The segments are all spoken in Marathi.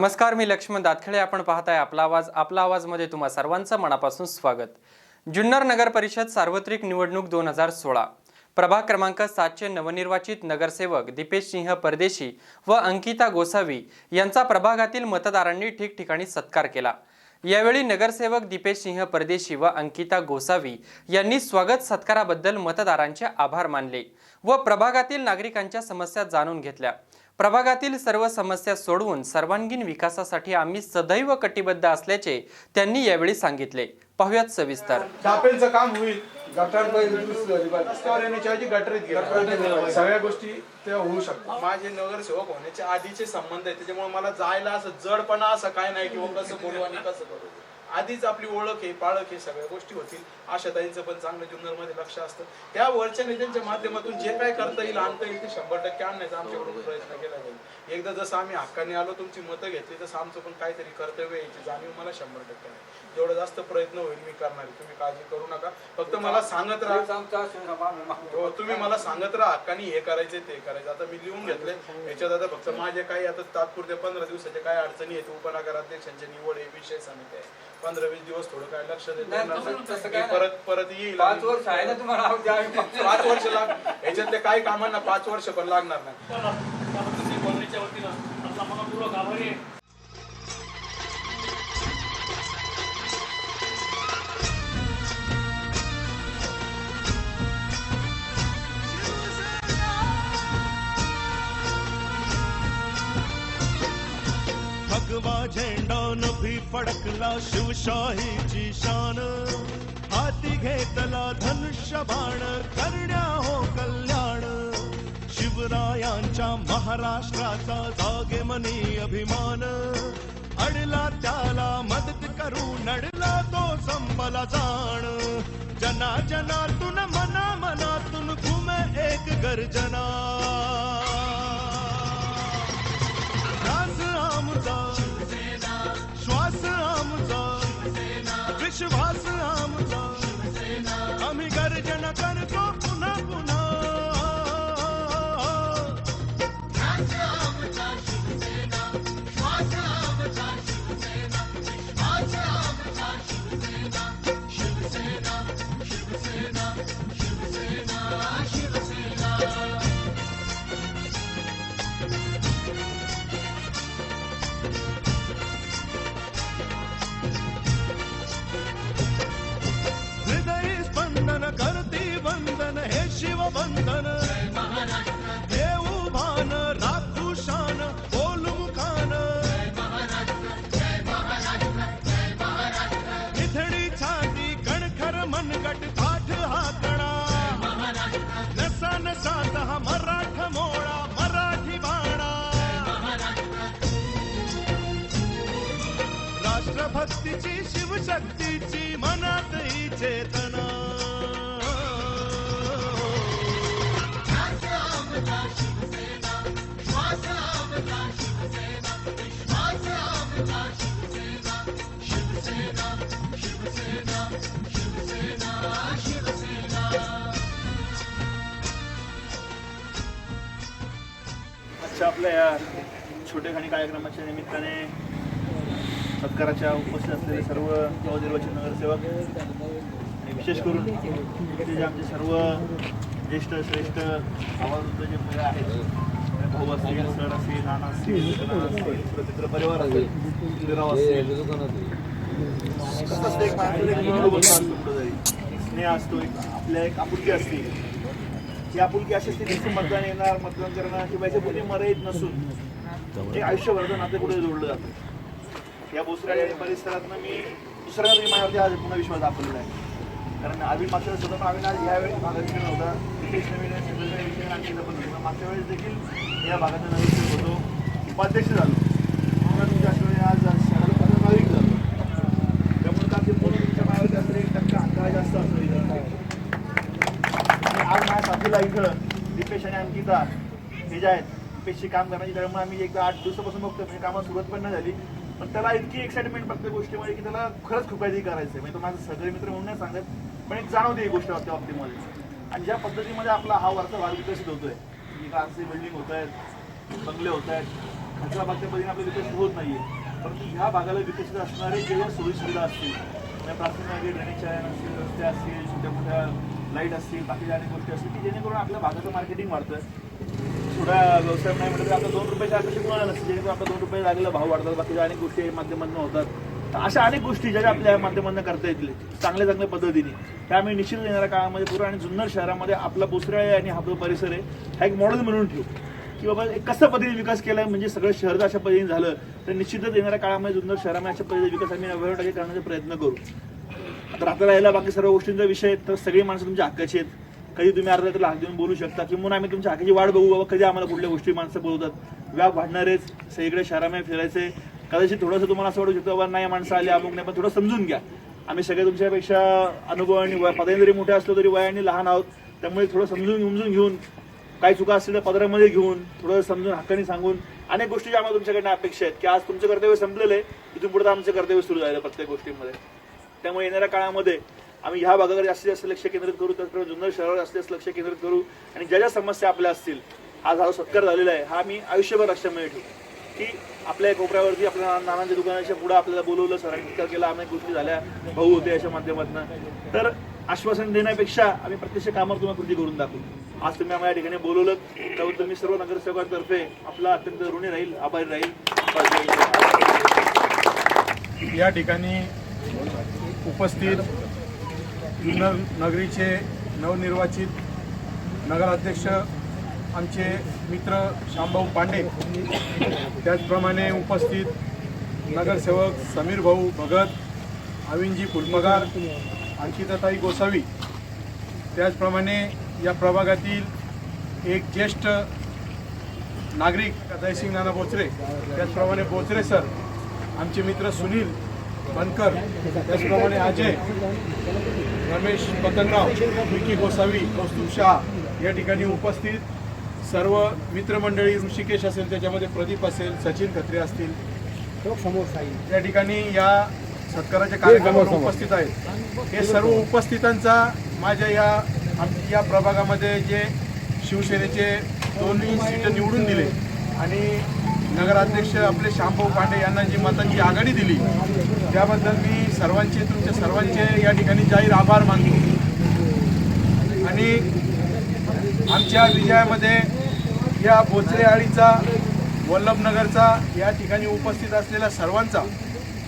नमस्कार मी लक्ष्मण दातखेडे आपण पाहताय आपला आवाज. आपला आवाजमध्ये तुम्हा सर्वांचं मनापासून स्वागत. जुन्नर नगर परिषद सार्वत्रिक निवडणूक दोन हजार सोळा. प्रभाग क्रमांक सातशे नवनिर्वाचित नगरसेवक दीपेश सिंह परदेशी व अंकिता गोसावी यांचा प्रभागातील मतदारांनी ठिकठिकाणी सत्कार केला. यावेळी नगरसेवक दीपेश सिंह परदेशी व अंकिता गोसावी यांनी स्वागत सत्काराबद्दल मतदारांचे आभार मानले व प्रभागातील नागरिकांच्या समस्या जाणून घेतल्या. प्रभागातील सर्व समस्या सोडवून सर्वांगीण विकासासाठी आम्ही सदैव कटिबद्ध असल्याचे त्यांनी यावेळी सांगितले. पाहुयात सविस्तर. टापेलचं काम होईल. गटार. रस्त्यावर गटरीत सगळ्या गोष्टी त्या होऊ शकतात. माझे नगरसेवक होण्याच्या आधीचे संबंध आहे त्याच्यामुळे मला जायला असं जडपणा असं काय नाही किंवा कसं बोलू आणि कसं करू. आधीच आपली ओळख आहे पाळख आहे सगळ्या गोष्टी होतील. आशाताईंचं पण चांगलं जुन्नरमध्ये लक्ष असतं. त्या वरच्या नेत्यांच्या माध्यमातून जे काय करता येईल आणता येईल ते शंभर टक्के आणण्याचा आमच्याकडून प्रयत्न केला जाईल. एकदा जसं आम्ही हक्काने आलो तुमची मतं घेतली तसं आमचं पण काहीतरी कर्तव्य याची जाणीव मला शंभर टक्के आहे. जेवढं जास्त प्रयत्न होईल मी करणार. तुम्ही काळजी करू नका. फक्त मला सांगत राहा. हो तुम्ही मला सांगत राहा हक्कानी हे करायचे ते करायचं. आता मी लिहून घेतले याच्यात आता फक्त माझे काही आता तात्पुरते पंधरा दिवसाचे काय अडचणी आहेत. उपनगराध्यक्षांची निवड आहे विषय समिती आहे. पंधरा वीस दिवस थोडं काय लक्ष देत नाही. तसं- काय परत परत येईल पाच वर्ष आहे ना तुम्हाला द्या आम्ही पाच- पाच वर्ष लाग याच्यातले काही कामांना पाच वर्ष पण लागणार नाही कॉलनीच्या वतीनं आपला मनपूर्वक आभारी आहे भगवा झेंडा नभी फडकला शिवशाहीची शान. हाती घेतला धनुष्य बाण करण्या हो कल्याण. शिवरायांच्या महाराष्ट्राचा जागे मनी अभिमान. अडला त्याला मदत करू नडला तो संपला जाण. जना जनातून मना मनातून घुमे एक गर्जना. श्वास आमचा विश्वास आमचा बंधन देऊ भान राखू शान बोलू मुखान। इथडी छाती कणखर मनगट पाठ हातणा नसा नसात हा मराठ मोळा मराठी बाणा। राष्ट्रभक्तीची शिवशक्ती आपल्या या छोटेखानी कार्यक्रमाच्या निमित्ताने सत्काराच्या उपस्थित असलेले सर्व नवनिर्वाचित नगरसेवक आणि विशेष करून इथे जे आमचे सर्व ज्येष्ठ श्रेष्ठ आवाज जे मुलं आहेत भाऊ असतील सर असतील नाना असतील नाना असतील परिवार असेल इंदिराव असतील कसं असतं एक माणसाला एक बंधुभाव असतो कुठंतरी स्नेह असतो एक आपल्या एक आपुलकी असते. ही आपुलकी अशी असते मतदान येणार मतदान करणार किंवा याच्यापुढे मर्यादित नसून. एक आयुष्यभराचं नाते कुठे जोडलं जातं? या आणि परिसरातनं मी दुसऱ्या तरी माझ्यावरती आज पुन्हा विश्वास दाखवलेला आहे. कारण आम्ही मागच्या वेळेस होतो आम्ही आज यावेळी भागात गेलो नव्हता. नितेश नवीन विषय आणखी पण होतं. मागच्या वेळेस देखील या भागाचा नवीन होतो. उपाध्यक्ष झालो म्हणून तुमच्या आठवणी आज शहराला पन्नास नागरिक झालो त्यामुळे का ते म्हणून तुमच्या माझ्यावरती असं एक टक्का अंदाज जास्त असतो इथं. आणि आज माझ्या साथीला इथं. दीपेश आणि अंकिता हे जे आहेत दीपेशची काम करण्याची त्यामुळे आम्ही एकदा आठ दिवसापासून बघतो म्हणजे कामात सुरुवात पण नाही झाली. पण त्याला इतकी एक्साइटमेंट प्रत्येक गोष्टीमध्ये की त्याला खरंच खूप काहीतरी करायचं आहे म्हणजे तो माझे सगळे मित्र म्हणून नाही सांगत पण एक जाणवते ही गोष्ट त्या बाबतीमध्ये. आणि ज्या पद्धतीमध्ये आपला हा वरचा भाग विकसित होतोय इथं बिल्डिंग होत आहेत बंगले होत आहेत खालच्या भागच्या पद्धतीने आपलं विकसित होत नाहीये. परंतु ह्या भागाला विकसित असणारे जेव्हा सोयी सुविधा असतील म्हणजे प्राथमिक ड्रेनेज असतील रस्ते असतील छोट्या मोठ्या लाइट असतील बाकीच्या अनेक गोष्टी असतील की जेणेकरून आपल्या भागाचं मार्केटिंग वाढतं थोडा व्यवसाय नाही म्हटलं तर आपलं दोन रुपयाच्या आकर्षण मिळालं नसतं. जेणेकरून आपलं दोन रुपये लागलेला भाव वाढतात बाकीच्या अनेक गोष्टी या माध्यमातून होतात. अशा अनेक गोष्टी ज्या आपल्या माध्यमातून करता येतील चांगल्या चांगल्या पद्धतीने. त्या आम्ही निश्चित येणाऱ्या काळामध्ये पूर्ण आणि जुन्नर शहरामध्ये आपला बोसरा आहे आणि हा जो परिसर आहे हा एक मॉडेल म्हणून ठेवू. की बाबा एक कसं पद्धतीने विकास केला म्हणजे सगळं शहर जर अशा पद्धतीने झालं तर निश्चितच येणाऱ्या काळामध्ये जुन्नर शहरामध्ये अशा पद्धतीने विकास आम्ही नव्याण्णव टक्के करण्याचा प्रयत्न करू. तर आता राहिला बाकी सर्व गोष्टींचा विषय तर सगळी माणसं तुमच्या हक्काची आहेत. कधी तुम्ही अर्धा तर हात देऊन बोलू शकता किंवा आम्ही तुमच्या हक्काची वाट बघू बाबा कधी आम्हाला कुठल्या गोष्टी माणसं बोलवतात व्याप वाढणारेच सगळीकडे शहरामध्ये फिरायचे. कदाचित थोडंसं तुम्हाला असं वाटू शकतं बाबा नाही माणसं आली अमुक नाही पण थोडं समजून घ्या. आम्ही सगळे तुमच्यापेक्षा अनुभव आणि पदाने जरी मोठे असलो तरी वयाने लहान आहोत त्यामुळे थोडं समजून समजून घेऊन काही चुका असतील तर पदरामध्ये घेऊन थोडं समजून हक्काने सांगून अनेक गोष्टी आम्हाला तुमच्याकडनं अपेक्षा आहेत की आज तुमचं कर्तव्य संपलेलं आहे इथून पुढे आमचं कर्तव्य सुरू झालं प्रत्येक गोष्टीमध्ये. त्यामुळे येणाऱ्या काळामध्ये आम्ही ह्या भागाकडे जास्तीत जास्त लक्ष केंद्रित करू त्याचप्रमाणे जुन्नर शहरावर जास्तीत जास्त लक्ष केंद्रित करू आणि ज्या ज्या समस्या आपल्या असतील हा झाला सत्कार झालेला आहे हा मी आयुष्यभर लक्षामध्ये ठेवू की आपल्या कोपऱ्यावरती आपल्या नानांच्या दुकानाच्या पुढे आपल्याला बोलवलं सरांनी सत्कार केला अनेक गोष्टी झाल्या भाऊ होते अशा माध्यमातून. तर आश्वासन देण्यापेक्षा आम्ही प्रत्यक्ष कामावर तुम्हाला कृती करून दाखवू. आज तुम्ही आम्हाला या ठिकाणी बोलवलं त्याबद्दल मी सर्व नगरसेवकांतर्फे आपला अत्यंत ऋणी राहील आभारी राहील. या ठिकाणी उपस्थित जुन्नर नगरीचे नवनिर्वाचित नगराध्यक्ष आमचे मित्र श्यामभाऊ पांडे. त्याचप्रमाणे उपस्थित नगरसेवक समीर भाऊ भगत अविनजी कुलमगार अंकिताताई गोसावी. त्याचप्रमाणे या प्रभागातील एक ज्येष्ठ नागरिक जयसिंग नाना बोचरे. त्याचप्रमाणे बोचरे सर आमचे मित्र सुनील बनकर त्याचप्रमाणे अजय रमेश पतंगराव विकी गोसावी कौस्तुभ शहा या ठिकाणी उपस्थित. सर्व मित्रमंडळी ऋषिकेश असेल त्याच्यामध्ये प्रदीप असेल सचिन खत्रे असतील. या ठिकाणी या सत्काराच्या कार्यक्रमाला उपस्थित आहेत. हे सर्व उपस्थितांचा माझ्या या या प्रभागामध्ये जे शिवसेनेचे दोन्ही सीट निवडून दिले आणि नगराध्यक्ष आपले श्यामभाऊ पांडे यांना जी मतांची आघाडी दिली त्याबद्दल मी सर्वांचे तुमच्या सर्वांचे या ठिकाणी जाहीर आभार मानतो. आणि आमच्या विजयामध्ये या बोचरे आळीचा वल्लभनगरचा या ठिकाणी उपस्थित असलेल्या सर्वांचा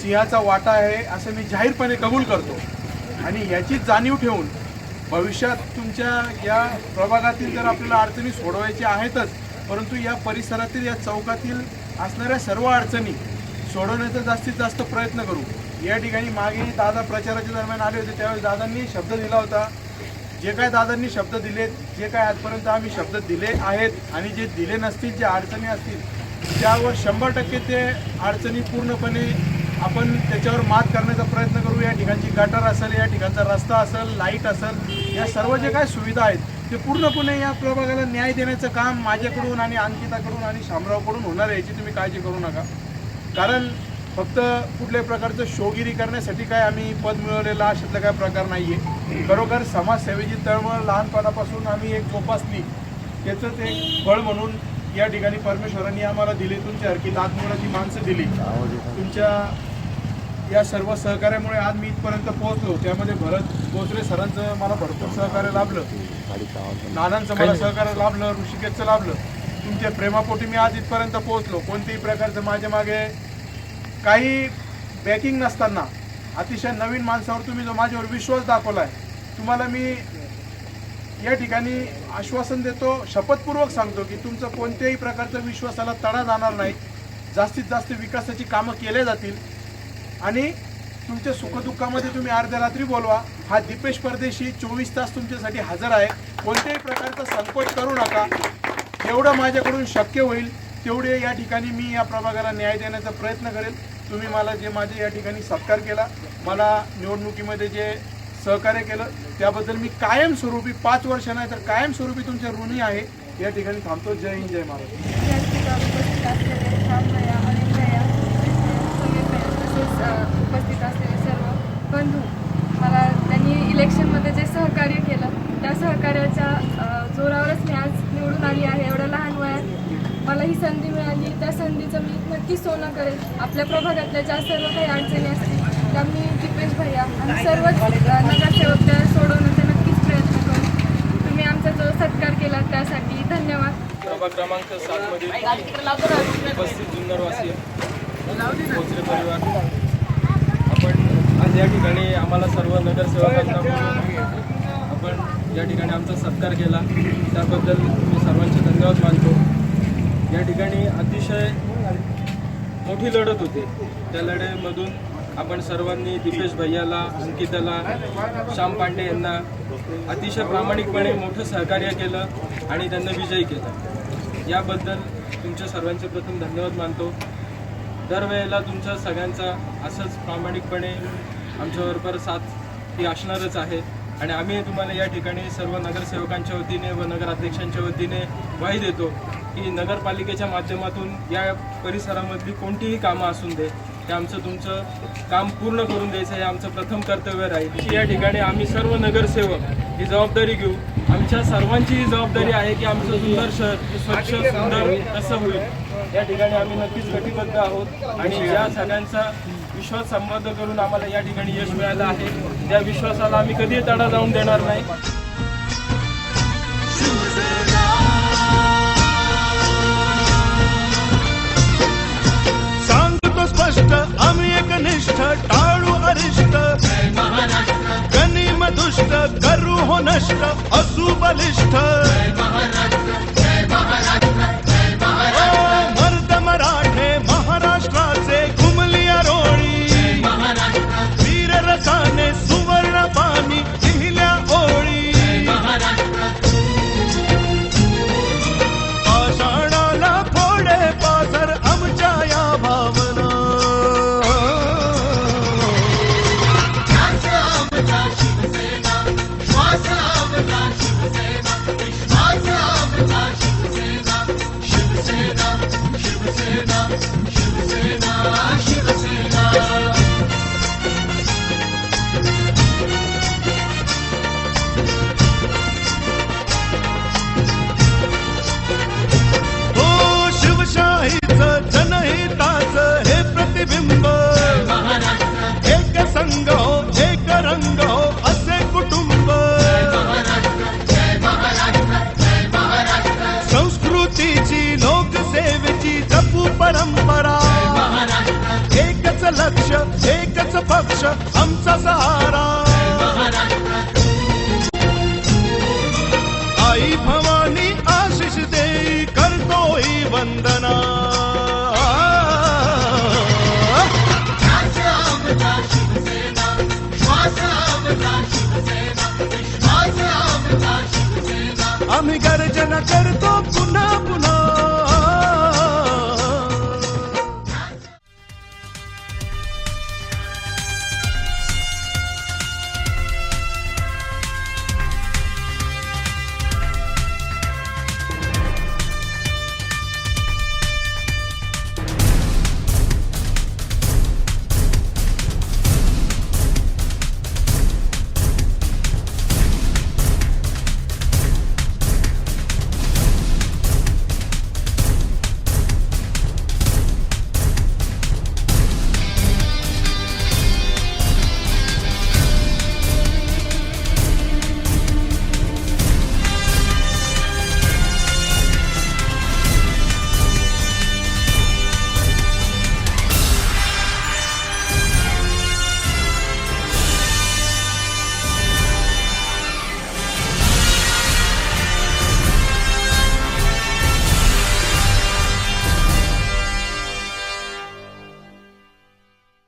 सिंहाचा वाटा आहे असं मी जाहीरपणे कबूल करतो. आणि याची जाणीव ठेवून भविष्यात तुमच्या या प्रभागातील जर आपल्याला अडचणी सोडवायच्या आहेतच परंतु या परिसरातील या चौकातील असणाऱ्या सर्व अडचणी सोडवण्याचा जास्तीत जास्त प्रयत्न करू. या ठिकाणी मागे दादा प्रचाराच्या दरम्यान आले होते त्यावेळी दादांनी शब्द दिला होता. जे काय दादांनी शब्द दिलेत जे काय आजपर्यंत आम्ही शब्द दिले आहेत आणि जे दिले नसतील जे अडचणी असतील त्यावर शंभर टक्के ते अडचणी पूर्णपणे आपण त्याच्यावर मात करण्याचा प्रयत्न करू. या ठिकाणची गटर असेल या ठिकाणचा रस्ता असेल लाइट असेल या सर्व जे काय सुविधा आहेत ते पूर्णपणे या प्रभागाला न्याय देण्याचं काम माझ्याकडून आणि अंकिताकडून आणि शामरावकडून होणार आहे याची तुम्ही काळजी करू नका. कारण फक्त कुठल्याही प्रकारचं शोगिरी करण्यासाठी काय आम्ही पद मिळवलेला अशातला काय प्रकार नाही आहे खरोखर समाजसेवेची तळमळ लहानपणापासून आम्ही एक जोपासली. त्याचंच एक फळ म्हणून या ठिकाणी परमेश्वरांनी आम्हाला दिली तुमच्यासारखी लाखमोलाची माणसं दिली. तुमच्या या सर्व सहकार्यामुळे आज मी इथपर्यंत पोहोचलो. त्यामध्ये भरत बोचरे सरांचं मला भरपूर सहकार्य लाभलं. नानांचं मला सहकार्य लाभलं ऋषिकेशचं लाभलं. तुमच्या प्रेमापोटी मी आज इथपर्यंत पोहोचलो. कोणत्याही प्रकारचं माझ्या मागे काही बॅकिंग नसताना अतिशय नवीन माणसावर तुम्ही जो माझ्यावर विश्वास दाखवलाय तुम्हाला मी या ठिकाणी आश्वासन देतो शपथपूर्वक सांगतो की तुमचं कोणत्याही प्रकारचं विश्वासाला तडा जाणार नाही. जास्तीत जास्त विकासाची कामं केल्या जातील. आणि तुमच्या सुखदुःखामध्ये तुम्ही अर्ध्या रात्री बोलवा. हा दीपेश परदेशी चोवीस तास तुमच्यासाठी हजर आहे. कोणत्याही प्रकारचा संकोच करू नका. जेवढं माझ्याकडून शक्य होईल तेवढे या ठिकाणी मी या प्रभागाला न्याय देण्याचा प्रयत्न करेल. तुम्ही मला जे माझे या ठिकाणी सत्कार केला मला निवडणुकीमध्ये जे सहकार्य केलं त्याबद्दल मी कायमस्वरूपी पाच वर्ष नाही तर कायमस्वरूपी तुमच्या ऋणी आहे. या ठिकाणी थांबतो. जय हिंद जय महाराज या ठिकाणी उपस्थित असलेले श्यामभैया अनिलभैया समीरभैया तसेच अ, उपस्थित असलेले सर्व बंधू मला त्यांनी इलेक्शनमध्ये जे सहकार्य केलं त्या सहकार्याच्या अ, जोरावरच मी आज निवडून आली आहे एवढ्या लहान वयात मला ही संधी मिळाली त्या संधीचं मी नक्कीच सोनं करेल आपल्या प्रभागातल्या ज्या सर्व काही अडचणी असतील त्या मी दीपेश भैया आणि सर्वच अ, नगरसेवक त्या सोडवण्याचा नक्कीच प्रयत्न करू तुम्ही आमचा जो सत्कार केला त्यासाठी सभा क्रमांक सात उपस्थित जुन्नरवासी भोसले परिवार. आपण आज या ठिकाणी आम्हाला सर्व नगरसेवकांना आपण या ठिकाणी आमचा सत्कार केला. त्याबद्दल मी सर्वांचे धन्यवाद मानतो. या ठिकाणी अतिशय मोठी लढत होती. त्या लढाईमधून आपण सर्वांनी दिपेश भैयाला अंकिताला श्याम पांडे यांना अतिशय प्रामाणिकपणे मोठं सहकार्य केलं आणि त्यांना विजयी केला. याबद्दल तुमच्या सर्वांचे प्रथम धन्यवाद मानतो. दरवेळेला तुमच्या सगळ्यांचा असंच प्रामाणिकपणे आमच्याबरोबर साथ ही असणारच आहे. आणि आम्ही तुम्हाला या ठिकाणी सर्व नगरसेवकांच्या वतीने व नगराध्यक्षांच्या वतीने ग्वाही देतो की नगरपालिकेच्या माध्यमातून या परिसरामधली कोणतीही कामं असून दे ते आमचं तुमचं काम पूर्ण करून द्यायचं हे आमचं प्रथम कर्तव्य राहील. या ठिकाणी आम्ही सर्व नगरसेवक ही जबाबदारी घेऊ. आमच्या सर्वांची ही जबाबदारी आहे की आमचं सुंदर शहर स्वच्छ सुंदर कसं होईल. या ठिकाणी आम्ही नक्कीच कटिबद्ध आहोत आणि या सगळ्यांचा विश्वास संबंध करून आम्हाला या ठिकाणी यश मिळालं आहे. त्या विश्वासाला आम्ही कधीही तडा जाऊन देणार नाही. सांगतो स्पष्ट आम्ही एकनिष्ठ टाळू अरिष्ट. करू हो नष्ट असू बलिष्ठ. लक्ष एकच पक्ष आमचा सहारा. आई भवानी आशिष देई करतोही वंदना. आम्ही गर्जना करतो